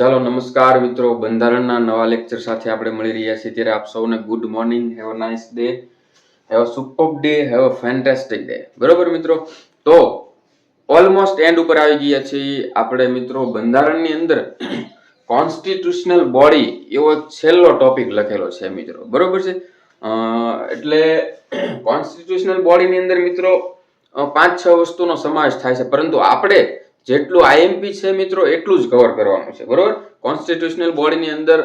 ચાલો નમસ્કાર મિત્રો, બંધારણના નવા લેક્ચર સાથે આપણે મળી રહ્યા છીએ. ત્યારે આપ સૌને good morning have a nice day have a super day have a fantastic day બરોબર મિત્રો? તો ઓલમોસ્ટ એન્ડ ઉપર આવી ગયા છીએ. આપણે મિત્રો, બંધારણની અંદર કોન્સ્ટિટ્યુશનલ બોડી એવો છેલ્લો ટોપિક લખેલો છે મિત્રો. બરોબર છે? એટલે કોન્સ્ટિટ્યુશનલ બોડીની અંદર મિત્રો પાંચ છ વસ્તુનો સમાવેશ થાય છે. પરંતુ આપણે જેટલું આઈએમપી છે મિત્રો, એટલું જ કવર કરવાનું છે, બરોબર? કોન્સ્ટિટ્યુશનલ બોડીની અંદર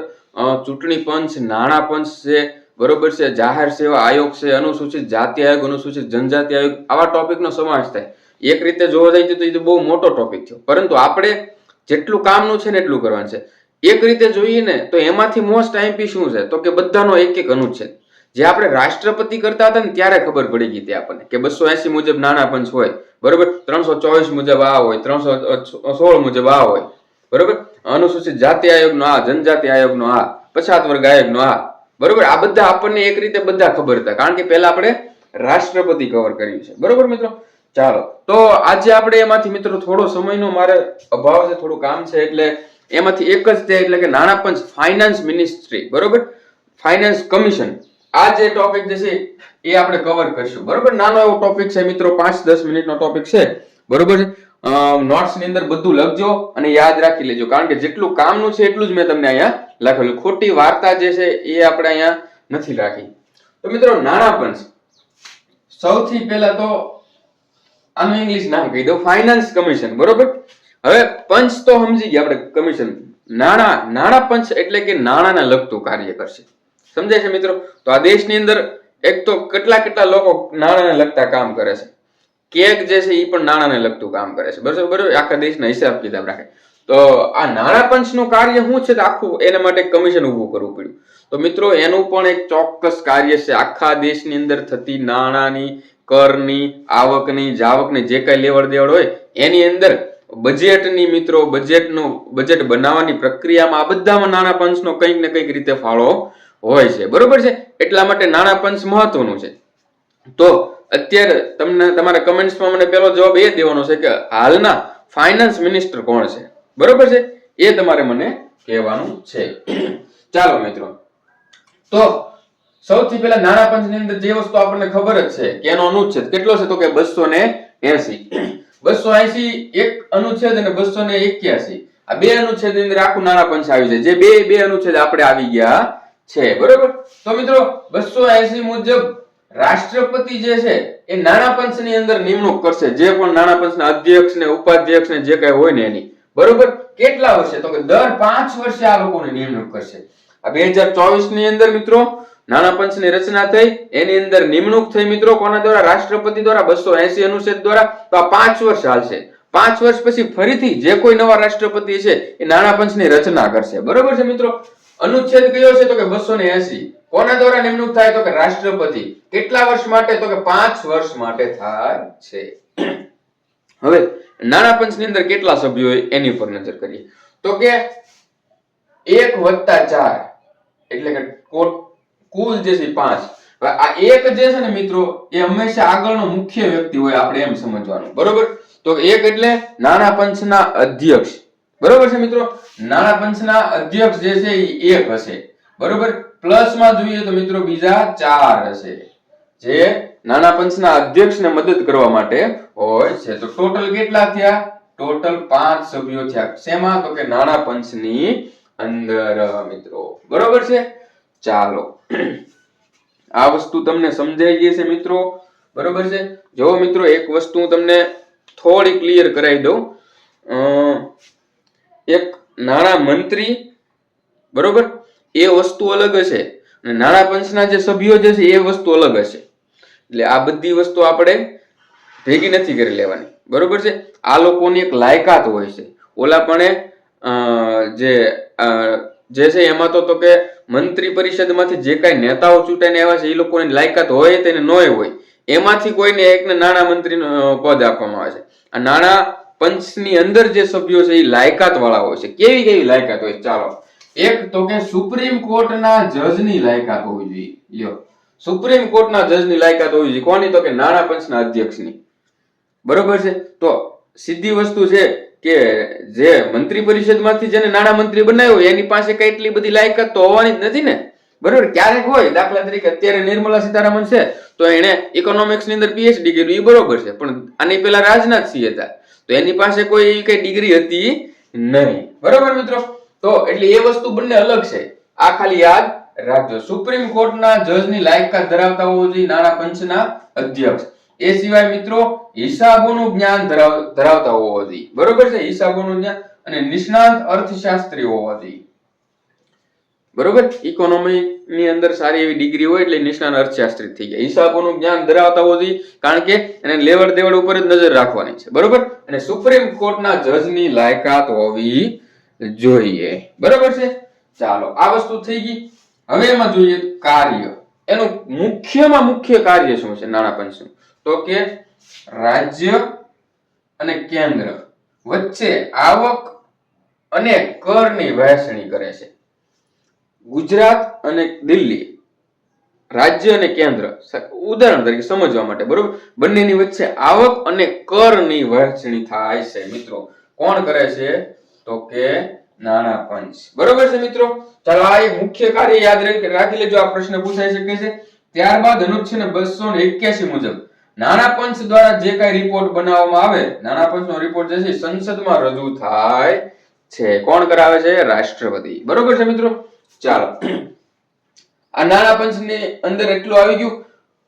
ચૂંટણી પંચ, નાણાં પંચ છે, બરોબર છે, જાહેર સેવા આયોગ છે, અનુસૂચિત જાતિ આયોગ, અનુસૂચિત જનજાતિ આયોગ, આવા ટોપિકનો સમાવેશ થાય. એક રીતે જોવા જાય તો એ બહુ મોટો ટોપિક થયો પરંતુ આપણે જેટલું કામનું છે ને એટલું કરવાનું છે. એક રીતે જોઈએ ને, તો એમાંથી મોસ્ટ આઈએમપી શું છે? તો કે બધાનો એક એક અનુચ્છેદ. જે આપણે રાષ્ટ્રપતિ કરતા હતા ને ત્યારે ખબર પડી ગઈ હતી આપણને કે બસો એસી મુજબ નાના પંચ હોય, બરોબર? ત્રણસો ચોવીસ મુજબ આ હોય, ત્રણસો સોળ મુજબ આ હોય, બરોબર? અનુસૂચિત જાતિ આયોગનો આ, જનજાતિ આયોગનો આ, પછાત વર્ગ આયોગનો આ, બરોબર? આ બધા આપણને એક રીતે બધા ખબર હતા, કારણ કે પહેલા આપણે રાષ્ટ્રપતિ કવર કર્યું છે. બરોબર મિત્રો? ચાલો, તો આજે આપણે એમાંથી મિત્રો થોડો સમયનો મારે અભાવ છે, થોડું કામ છે, એટલે એમાંથી એક જ તે એટલે કે નાણાં પંચ ફાઇનાન્સ મિનિસ્ટ્રી બરોબર? ફાઇનાન્સ કમિશન આ જે ટોપિક જે છે, એ આપણે કવર કરશું. બરોબર? નાનો એવો ટોપિક છે મિત્રો, પાંચ દસ મિનિટનો ટોપિક છે. બરોબર છે? નોટ્સની અંદર બધું લખજો અને યાદ રાખી લેજો. કારણ કે જેટલું કામનું છે એટલું જ મેં તમને અહીંયા લખેલું. ખોટી વાર્તા જે છે, એ આપણે અહીંયા નથી રાખી. તો મિત્રો, નાણાપંચ. સૌથી પહેલા તો આનું ઇંગ્લિશ નામ કહી દઉં. ફાઇનાન્સ કમિશન બરોબર? હવે પંચ તો સમજી ગયા, આપણે કમિશન નાણાં નાણા પંચ એટલે કે નાણાને લગતું કાર્ય કરશે. સમજાય છે મિત્રો? તો આ દેશની અંદર એક તો કેટલા કેટલા લોકો નાણાંને લગતા કામ કરે છે? કેક જે છે એ પણ નાણાંને લગતું કામ કરે છે. બરોબર બરોબર? આખા દેશના હિસાબ કિતાબ રાખે. તો આ નાણાં પંચનું કાર્ય શું છે? આખું એના માટે કમિશન ઊભું કરવું પડ્યું. તો મિત્રો, એનું પણ એક ચોક્કસ કાર્ય છે. આખા દેશની અંદર થતી નાણાંની, કરની, આવકની, જાવકની જે કઈ લેવડ દેવડ હોય, એની અંદર બજેટની મિત્રો, બજેટનું, બજેટ બનાવવાની પ્રક્રિયામાં આ બધામાં નાણાં પંચનો કંઈક ને કંઈક રીતે ફાળો હોય છે. બરોબર છે? એટલા માટે નાણાં પંચ મહત્વનું છે. તો અત્યારે તમને તમારા કમેન્ટ્સમાં મને પહેલો જવાબ એ દેવાનો છે કે હાલના ફાઇનાન્સ મિનિસ્ટર કોણ છે? બરોબર છે? એ તમારે મને કહેવાનું છે. ચાલો મિત્રો. તો સૌથી પહેલા નાણાં પંચની અંદર જે વસ્તુ આપણને ખબર જ છે, કે એનો અનુચ્છેદ કેટલો છે? તો કે બસો ને એસી. બસો એસી એક અનુચ્છેદ અને બસો ને એક્યાસી. આ બે અનુચ્છેદ અંદર આખું નાણાં પંચ આવી છે જે બે બે અનુચ્છેદ આપણે આવી ગયા છે, બરોબર? તો મિત્રો બસો એસી મુજબ રાષ્ટ્રપતિ જે છે, એ નાણાં પંચની અંદર નિમણૂક કરશે. જે પણ નાણાં પંચના અધ્યક્ષ ને ઉપાધ્યક્ષ ને જે કઈ હોય ને એની. બરોબર? કેટલા વર્ષે? તો કે દર પાંચ વર્ષે આ લોકોની નિમણૂક કરશે. આ બે હજાર ચોવીસની અંદર મિત્રો, નાણાં પંચની રચના થઈ, એની અંદર નિમણૂક થઈ મિત્રો, કોના દ્વારા? રાષ્ટ્રપતિ દ્વારા બસો એસી અનુચ્છેદ દ્વારા. તો આ પાંચ વર્ષ હાલશે. પાંચ વર્ષ પછી ફરીથી જે કોઈ નવા રાષ્ટ્રપતિ છે, એ નાણાં પંચની રચના કરશે. બરોબર છે મિત્રો? અનુચ્છેદ કયો છે? તો કે બસો ને એસી કોના દ્વારા નિમણૂક થાય? તો કે રાષ્ટ્રપતિ. કેટલા વર્ષ માટે? તો કે પાંચ વર્ષ માટે થાય છે. હવે, નાણાં પંચની અંદર કેટલા સભ્યો હોય? એની ઉપર નજર કરીએ. તો કે એક વત્તા ચાર, એટલે કે કુલ જે છે પાંચ. આ એક જે છે ને મિત્રો, એ હંમેશા આગળનો મુખ્ય વ્યક્તિ હોય, આપણે એમ સમજવાનું. બરોબર? તો એક એટલે નાણા પંચના અધ્યક્ષ. બરોબર છે મિત્રો? નાણાં પંચના અધ્યક્ષ જે છે એ એક હશે. બરોબર? પ્લસમાં જોઈએ તો મિત્રો બીજા ચાર હશે. જે નાણાં પંચના અધ્યક્ષને મદદ કરવા માટે હોય છે. તો ટોટલ કેટલા થયા? ટોટલ પાંચ સભ્યો થયા. શેમાં? તો કે નાણાં પંચની અંદર, મિત્રો. બરોબર છે? ચાલો. આ વસ્તુ તમને સમજાઈ ગઈ છે, મિત્રો? બરોબર છે? જો મિત્રો, એક વસ્તુ તમને થોડી ક્લિયર કરાવી દઉં. એક નાણાં મંત્રી, બરોબર? એ વસ્તુ અલગ હશે. અને નાણાં પંચના જે સભ્યો જે છે, એ વસ્તુ અલગ હશે. એટલે આ બધી વસ્તુ આપણે ભેગી નથી કરી લેવાની. બરોબર છે? આ લોકોની એક લાયકાત હોય છે. ઓલા પણ જે જે છે, એમાં તો તો કે મંત્રી પરિષદમાંથી જે કાંઈ નેતાઓ ચૂંટાઈને આવ્યા છે, એ લોકોની લાયકાત હોય તેને નોય હોય, એમાંથી કોઈને એકને નાણાં મંત્રીનું પદ આપવામાં આવે છે. આ નાણાં પંચની અંદર જે સભ્યો છે એ લાયકાત વાળા હોય છે. કેવી કેવી લાયકાત હોય? ચાલો. એક તો કે સુપ્રીમ કોર્ટના જજની લાયકાત હોવી જોઈએ. લ્યો. સુપ્રીમ કોર્ટના જજની લાયકાત હોવી જોઈએ. કોની? તો કે નાણાં પંચના અધ્યક્ષની. બરોબર છે? તો સીધી વસ્તુ છે કે જે મંત્રી પરિષદમાંથી જેને નાણાં મંત્રી બનાવ્યો, એની પાસે કઈ એટલી બધી લાયકાત તો હોવાની જ નથી ને? બરોબર? ક્યારેક હોય. દાખલા તરીકે અત્યારે નિર્મલા સીતારામન છે, તો એને ઇકોનોમિક્સની અંદર પીએચડી કર્યું. એ બરોબર છે. પણ આની પેલા રાજનાથ સિંહ હતા. તો એની પાસે કોઈ કઈ ડિગ્રી હતી નહીં. બરોબર મિત્રો? તો એટલે એ વસ્તુ બંને અલગ છે. આ ખાલી યાદ રાખજો. સુપ્રીમ કોર્ટના જજની લાયકાત ધરાવતા હોવો જોઈએ નાણાં પંચના અધ્યક્ષ. એ સિવાય મિત્રો, હિસાબોનું જ્ઞાન ધરાવતા હોવો જોઈએ. બરોબર છે? હિસાબોનું જ્ઞાન અને નિષ્ણાંત અર્થશાસ્ત્રી હોવા જોઈએ. બરોબર? ઇકોનોમી ની અંદર સારી એવી ડિગ્રી હોય એટલે નિષ્ણાત અર્થશાસ્ત્રી થઈ ગયા. હિસાબોનું જ્ઞાન ધરાવતા હોવું જોઈએ, કારણ કે એને લેવડ દેવડ ઉપર જ નજર રાખવાની છે. બરોબર? અને સુપ્રીમ કોર્ટના જજની લાયકાત હોવી જોઈએ. બરોબર છે? ચાલો, આ વસ્તુ થઈ ગઈ. હવે એમાં જોઈએ કાર્ય. એનું મુખ્યમાં મુખ્ય કાર્ય શું છે? નાણાં પંચનું. તો કે રાજ્ય અને કેન્દ્ર વચ્ચે આવક અને કરની વહેંચણી કરે છે. ગુજરાત અને દિલ્હી રાજ્ય અને કેન્દ્ર ઉદાહરણ તરીકે સમજવા માટે, બરોબર? બંનેની વચ્ચે આવક અને કરની વહેંચણી થાય છે, મિત્રો. કોણ કરે છે? તો કે નાણા પંચ. બરોબર છે, મિત્રો? ચાલો આ મુખ્ય કાર્ય યાદ રાખી લેજો, આ પ્રશ્ન પૂછાઈ શકે છે. ત્યારબાદ અનુચ્છેદ બસો ને એક્યાસી મુજબ નાણા પંચ દ્વારા જે કઈ રિપોર્ટ બનાવવામાં આવે, નાણાં પંચનો રિપોર્ટ જે છે સંસદમાં રજૂ થાય છે. કોણ કરાવે છે? રાષ્ટ્રપતિ. બરોબર છે, મિત્રો? ચાલો. આ નાણાં પંચની અંદર એટલું આવી ગયું.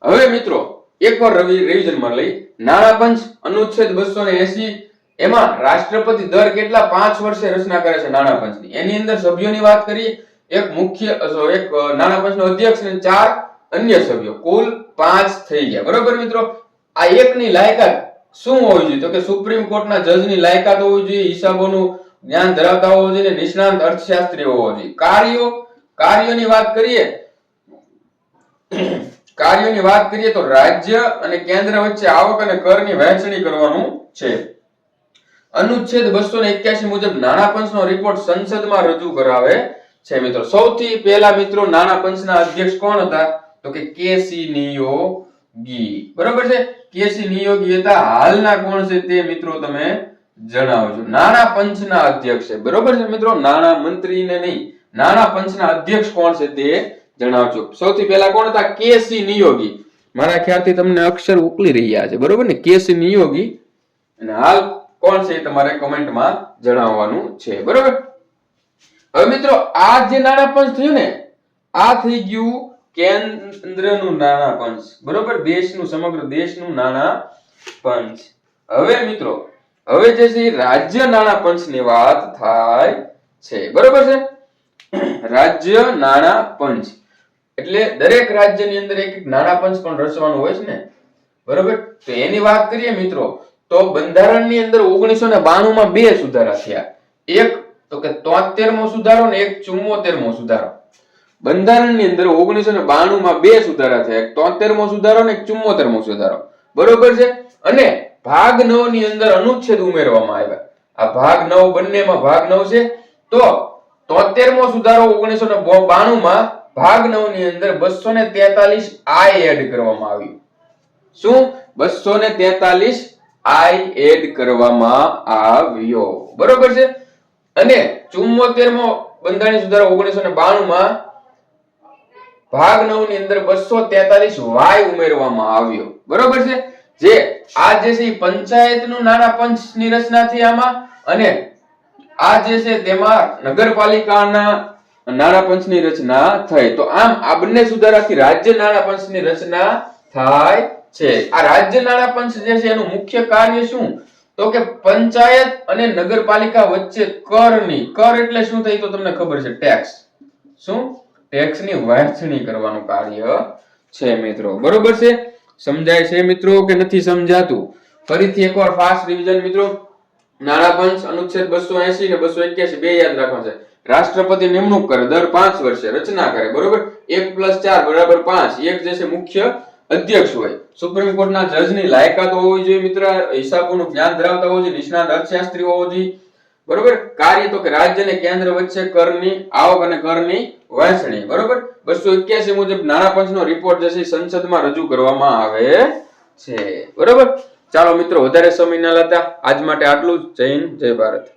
હવે મિત્રો, એકવાર રવિ રિવિઝનમાં લઈ. નાણાં પંચ અનુચ્છેદ બસો ને એસી એમાં રાષ્ટ્રપતિ દર કેટલા પાંચ વર્ષે રચના કરે છે નાણાં પંચની? એની અંદર સભ્યોની વાત કરીએ, એક મુખ્ય એક નાણાં પંચનો અધ્યક્ષ અને ચાર અન્ય સભ્યો. કુલ પાંચ થઈ ગયા. બરોબર મિત્રો? આ એકની લાયકાત શું હોવી જોઈએ? તો કે સુપ્રીમ કોર્ટના જજની લાયકાત હોવી જોઈએ, હિસાબોનું જ્ઞાન ધરાવતા હોવો જોઈએ, નિષ્ણાંત અર્થશાસ્ત્રી હોવો જોઈએ. કાર્યો, કાર્યોની વાત કરીએ, કાર્યોની વાત કરીએ તો રાજ્ય અને કેન્દ્ર વચ્ચે આવક અને કરની વહેંચણી કરવાનું છે. અનુચ્છેદ બસો ને એક્યાસી મુજબ નાણાં પંચનો રિપોર્ટ સંસદમાં રજૂ કરાવે છે, મિત્રો. સૌથી પહેલા મિત્રો નાણાં પંચના અધ્યક્ષ કોણ હતા? તો કે કેસી નિયોગી. બરોબર છે? કેસી નિયોગી હતા. હાલના કોણ છે તે મિત્રો તમે જણાવજો. નાણા પંચના અધ્યક્ષ બરોબર છે મિત્રો? નાણાં મંત્રીને નહીં. નાણા પંચના અધ્યક્ષ કોણ છે તે જણાવજો. સૌથી પહેલા કોણ હતા? કેસી નિયોગી. મારા ખ્યાલથી તમને અક્ષર ઉકલી રહ્યા છે. બરોબર ને? કેસી નિયોગી. અને હાલ કોણ છે તમારે કમેન્ટમાં જણાવવાનું છે. બરોબર? હવે મિત્રો, આ જે નાણા પંચ થયું ને, આ થઈ ગયું કેન્દ્રનું નાણા પંચ. બરોબર? દેશનું, સમગ્ર દેશનું નાણા પંચ. હવે મિત્રો હવે જે છે રાજ્ય નાણા પંચની વાત થાય છે. બરોબર છે? રાજ્ય નાણા પંચ. એટલે દરેક રાજ્યની અંદર એક નાણા પંચ પણ રચવાનું હોય છે ને? બરોબર? તો એની વાત કરીએ મિત્રો, તો બંધારણની અંદર ઓગણીસો ને બાણું માં બે સુધારા થયા. એક તો કે તોતેરમો સુધારો ને એક ચુમ્મોતેરમો સુધારો. બંધારણની અંદર ઓગણીસો ને બાણું માં બે સુધારા થયા. એક તોતેરમો સુધારો ને એક ચુમ્મોતેરમો સુધારો. બરોબર છે? અને ભાગ નવની અંદર અનુચ્છેદ ઉમેરવામાં આવ્યા. આ ભાગ નવ બંનેમાં ભાગ નવ છે. તો તોતેરમો સુધારો ઓગણીસો ને બાણું માં ભાગ નવની અંદર બસો ને તેતાલીસ આઈ એડ કરવામાં આવ્યું. શું? બસો ને તેતાલીસ આઈ એડ કરવામાં આવ્યો. બરોબર છે? અને ચુમ્મોતેરમો બંધારણીય સુધારો ઓગણીસો ને બાણું માં ભાગ નવની અંદર બસો તેતાલીસ વાય ઉમેરવામાં આવ્યો. બરોબર છે? જે આ જે છે પંચાયતનું નાના પંચની રચના થઈ આમાં, અને આ જે છે તેમાં નગરપાલિકાના નાણા પંચની રચના થઈ. તો આમ આ બંને સુધારાથી રાજ્ય નાણા પંચની રચના થાય છે. આ રાજ્ય નાણા પંચ જે છે એનું મુખ્ય કાર્ય શું? તો કે પંચાયત અને નગરપાલિકા વચ્ચે કરની, કર એટલે શું થાય તો તમને ખબર છે, ટેક્સ. શું? ટેક્સની વહેંચણી કરવાનું કાર્ય છે મિત્રો. બરોબર છે? સમજાય છે મિત્રો કે નથી સમજાતું? ફરીથી એકવાર ફાસ્ટ રિવિઝન મિત્રો. નાણાં અનુચ્છેદ બસો એસી ને બસો એક્યાસી બે યાદ રાખવા છે. રાષ્ટ્રપતિ નિમણૂક કરે, દર પાંચ વર્ષે રચના કરે, બરોબર? એક પ્લસ ચાર બરાબર પાંચ, એક જે છે મુખ્ય અધ્યક્ષ હોય. સુપ્રીમ કોર્ટના જજની લાયકાત હોવી જોઈએ મિત્ર, હિસાબોનું જ્ઞાન ધરાવતા હોવું જોઈએ, નિષ્ણાત અર્થશાસ્ત્રી હોવો જોઈએ. બરોબર? કાર્ય તો કે રાજ્ય અને કેન્દ્ર વચ્ચે કરની આવક અને કરની વહેંચણી. બરોબર? બસો એક્યાસી મુજબ નાણાં પંચનો રિપોર્ટ જે છે સંસદમાં રજૂ કરવામાં આવે છે. બરોબર? ચાલો મિત્રો, વધારે સમય ના લેતા આજ માટે આટલું જ. જય જય ભારત.